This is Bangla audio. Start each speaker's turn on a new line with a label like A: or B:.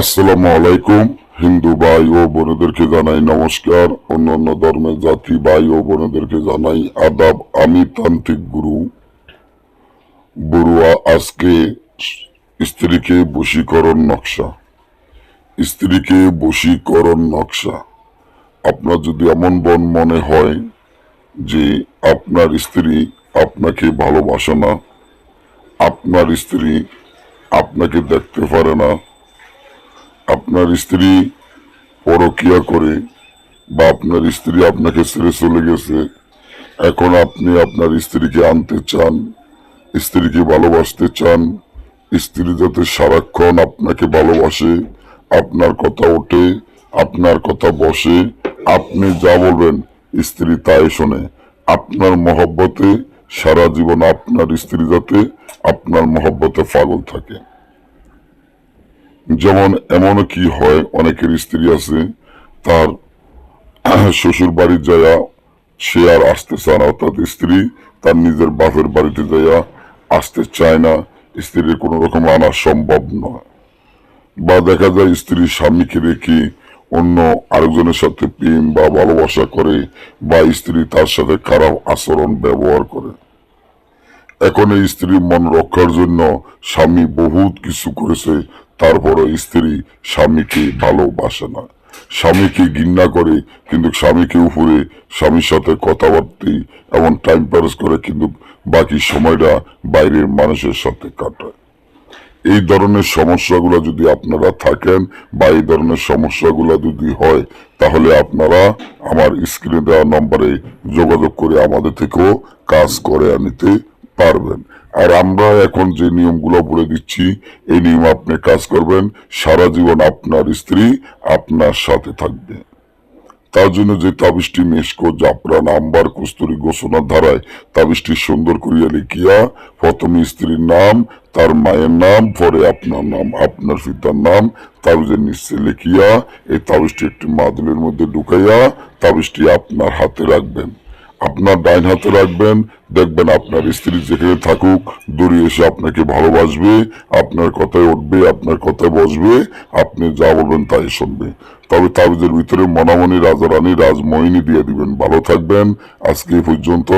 A: আসসালামু আলাইকুম। হিন্দু ভাই ও বোনেদেরকে জানাই নমস্কার। অন্যান্য ধর্মের জাতি ভাই ও বোনেদেরকে জানাই আদাব। আমি তান্ত্রিক গুরু। বড়ুয়া আজকে স্ত্রীকে বশীকরণ নকশা। স্ত্রীকে বশীকরণ নকশা। আপনার যদি এমন বন মনে হয় যে আপনার স্ত্রী আপনাকে ভালোবাসে না, আপনার স্ত্রী আপনাকে দেখতে পারে না আপনার স্ত্রী পরকিয়া করে বা আপনার স্ত্রী আপনাকে ছেড়ে চলে গেছে, এখন আপনি আপনার স্ত্রীকে আনতে চান, স্ত্রীকে ভালোবাসতে চান, স্ত্রী যাতে সারাক্ষণ আপনাকে ভালোবাসে, আপনার কথা ওঠে, আপনার কথা বসে, আপনি যা বলবেন স্ত্রী তাই শোনে। আপনার মহব্বতে সারা জীবন আপনার স্ত্রী যাতে আপনার মহব্বতে পাগল থাকে। যেমন এমনও কি হয়, অনেকের স্ত্রী আছে, তার শ্বশুর বাড়ি যায়া সে আর আসতে চায় না, অর্থাৎ স্ত্রী তার নিজের বাপের বাড়িতে যাইয়া আসতে চায় না, স্ত্রীর কোনো রকম আনা সম্ভব নয়। বা দেখা যায় স্ত্রী স্বামীকে রেখে অন্য আরেকজনের সাথে প্রেম বা ভালোবাসা করে, বা স্ত্রী তার সাথে খারাপ আচরণ ব্যবহার করে। এখন এই স্ত্রীর মন রক্ষার জন্য স্বামী বহুত কিছু করেছে তারপরও স্ত্রী স্বামীকে ভালোবাসে না। স্বামীকে ঘৃণা করে, কিন্তু স্বামীকে উপরে স্বামীর সাথে কথাবার্তি এমন টাইম পাস করে, কিন্তু বাকি সময়টা বাইরের মানুষের সাথে কাটায়। এই ধরনের সমস্যাগুলো যদি আপনারা থাকেন, বা এই ধরনের সমস্যাগুলো যদি হয়, তাহলে আপনারা আমার স্ক্রিনে দেওয়া নম্বরে যোগাযোগ করে আমাদের থেকেও কাজ করে নিতে পারবেন। আর আমরা এখন যে নিয়মগুলো বলে দিচ্ছি, এই নিয়ম আপনি কাজ করবেন, সারা জীবন আপনার স্ত্রী আপনার সাথে থাকবে। তার জন্য যে তাবিজটি মেসকো জাপরা নাম্বার, কস্তুরি ঘোষণার ধারায় তাবিজটি সুন্দর করিয়া লিখিয়া, প্রথমে স্ত্রীর নাম, তার মায়ের নাম, পরে আপনার নাম, আপনার পিতার নাম তাবিজের নিচে লিখিয়া, এই তাবিজটি একটি মাদুলের মধ্যে ঢুকাইয়া তাবিজটি আপনার হাতে রাখবেন। আপনার ডাইন হাতে রাখবেন, দেখবেন আপনার স্ত্রী যেখানে থাকুক, দূরে এসে আপনাকে ভালোবাসবে, আপনার কথায় উঠবে, আপনার কথায় বসবে, আপনি যা বলবেন তাই শুনবে। তবে তাবিজের ভিতরে মনামনি রাজা রানী রাজমোহিনী দিয়ে দিবেন। ভালো থাকবেন। আজকে এই পর্যন্ত।